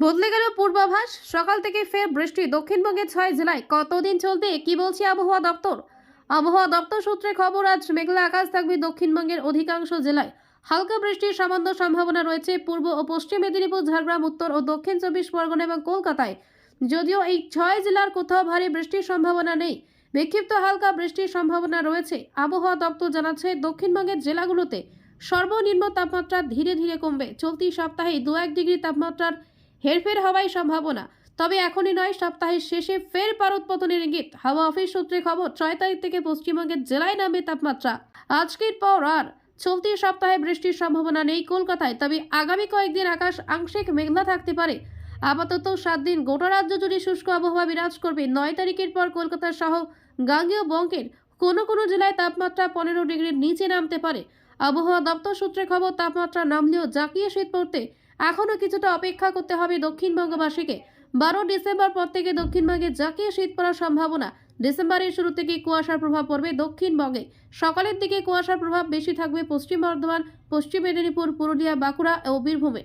বদলে গেল পূর্বাভাস। সকাল থেকে ফের বৃষ্টি। দক্ষিণবঙ্গের ছয় জেলায় কতদিন চলবে কি বলছে আবহাওয়া দপ্তর? আবহাওয়া দপ্তর সূত্রে খবর, আজ মেঘলা আকাশ থাকবে দক্ষিণবঙ্গের অধিকাংশ জেলায়। হালকা বৃষ্টির সামান্য সম্ভাবনা রয়েছে পূর্ব ও পশ্চিম মেদিনীপুর, ঝাড়গ্রাম, উত্তর ও দক্ষিণ চব্বিশ পরগনা এবং কলকাতায়। যদিও এই ছয় জেলার কোথাও ভারী বৃষ্টির সম্ভাবনা নেই। বিক্ষিপ্ত হালকা বৃষ্টির সম্ভাবনা রয়েছে। আবহাওয়া দপ্তর জানাচ্ছে, দক্ষিণবঙ্গের জেলাগুলোতে সর্বনিম্ন তাপমাত্রা ধীরে ধীরে কমবে। চলতি সপ্তাহে দু এক ডিগ্রি তাপমাত্রার হেরফের হওয়াই সম্ভাবনা। তবে এখনই নয়, সপ্তাহের শেষে ফের পারদ পতনের ইঙ্গিত। হাওয়া অফিস সূত্রে খবর, ছয় তারিখ থেকে পশ্চিমবঙ্গের জেলায় নামবে তাপমাত্রা। আজকের পর আর চলতি সপ্তাহে বৃষ্টির সম্ভাবনা নেই কলকাতায়, তবে আগামী কয়েকদিন আকাশ আংশিক মেঘলা থাকতে পারে। আপাতত সাত দিন গোটা রাজ্য জুড়ে শুষ্ক আবহাওয়া বিরাজ করবে। নয় তারিখের পর কলকাতা সহ গাঙ্গেয় বঙ্গের কোনো কোনো জেলায় তাপমাত্রা পনেরো ডিগ্রির নিচে নামতে পারে। আবহাওয়া দপ্তর সূত্রে খবর, তাপমাত্রা নামলেও জাঁকিয়ে শীত পড়তে এখনও কিছুটা অপেক্ষা করতে হবে দক্ষিণবঙ্গবাসীকে। বারো ডিসেম্বর পর থেকে দক্ষিণবঙ্গে জাঁকিয়ে শীত পড়ার সম্ভাবনা। ডিসেম্বরের শুরু থেকে কুয়াশার প্রভাব পড়বে দক্ষিণবঙ্গে। সকালের দিকে কুয়াশার প্রভাব বেশি থাকবে পশ্চিম বর্ধমান, পশ্চিম মেদিনীপুর, পুরুলিয়া, বাঁকুড়া ও বীরভূমে।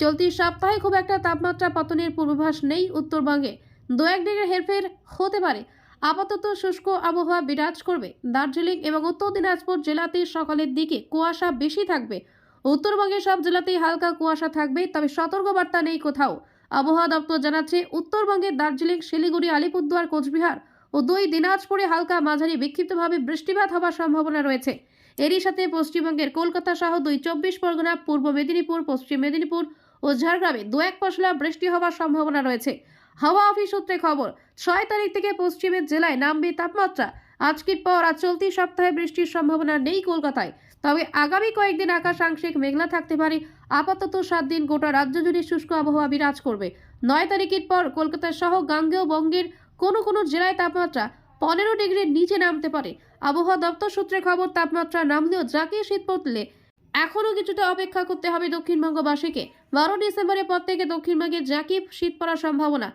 চলতি সপ্তাহে খুব একটা তাপমাত্রা পতনের পূর্বাভাস নেই উত্তরবঙ্গে। দু এক ডিগ্রি হেরফের হতে পারে। আপাতত শুষ্ক আবহাওয়া বিরাজ করবে। দার্জিলিং এবং উত্তর দিনাজপুর জেলাতে সকালের দিকে কুয়াশা বেশি থাকবে। উত্তরবঙ্গের সব জেলাতেই হালকা কুয়াশা থাকবে তবে সতর্কবার্তা নেই কোথাও। আবহাওয়া দপ্তর জানাচ্ছে, উত্তরবঙ্গের দার্জিলিং, শিলিগুড়ি, আলিপুরদুয়ার, কোচবিহার ও দুই দিনাজপুরে হালকা মাঝারি বিক্ষিপ্তভাবে বৃষ্টিপাত হওয়ার সম্ভাবনা রয়েছে। এরই সাথে পশ্চিমবঙ্গের কলকাতা সহ দুই চব্বিশ পরগনা, পূর্ব মেদিনীপুর, পশ্চিম মেদিনীপুর ও ঝাড়গ্রামে দু এক পশলা বৃষ্টি হওয়ার সম্ভাবনা রয়েছে। হাওয়া অফিস সূত্রে খবর, ছয় তারিখ থেকে পশ্চিমের জেলায় নামবে তাপমাত্রা। আজকের পর আর চলতি সপ্তাহে বৃষ্টির সম্ভাবনা নেই কলকাতায়। তবে আগামী কয়েকদিন আকাশ আংশিক মেঘলা থাকতে পারে। আপাতত সাত দিন গোটা রাজ্য জুড়ে শুষ্ক আবহাওয়া বিরাজ করবে। নয় তারিখের পর কলকাতা সহ গাঙ্গেয় বঙ্গের কোনো কোনো জেলায় তাপমাত্রা পনেরো ডিগ্রির নিচে নামতে পারে। আবহাওয়া দপ্তর সূত্রে খবর, তাপমাত্রা নামলেও যাকে শীত পড়লে এখনও কিছুটা অপেক্ষা করতে হবে দক্ষিণবঙ্গবাসীকে। বারো ডিসেম্বরের পর থেকে দক্ষিণবঙ্গে জাকি শীত পড়ার সম্ভাবনা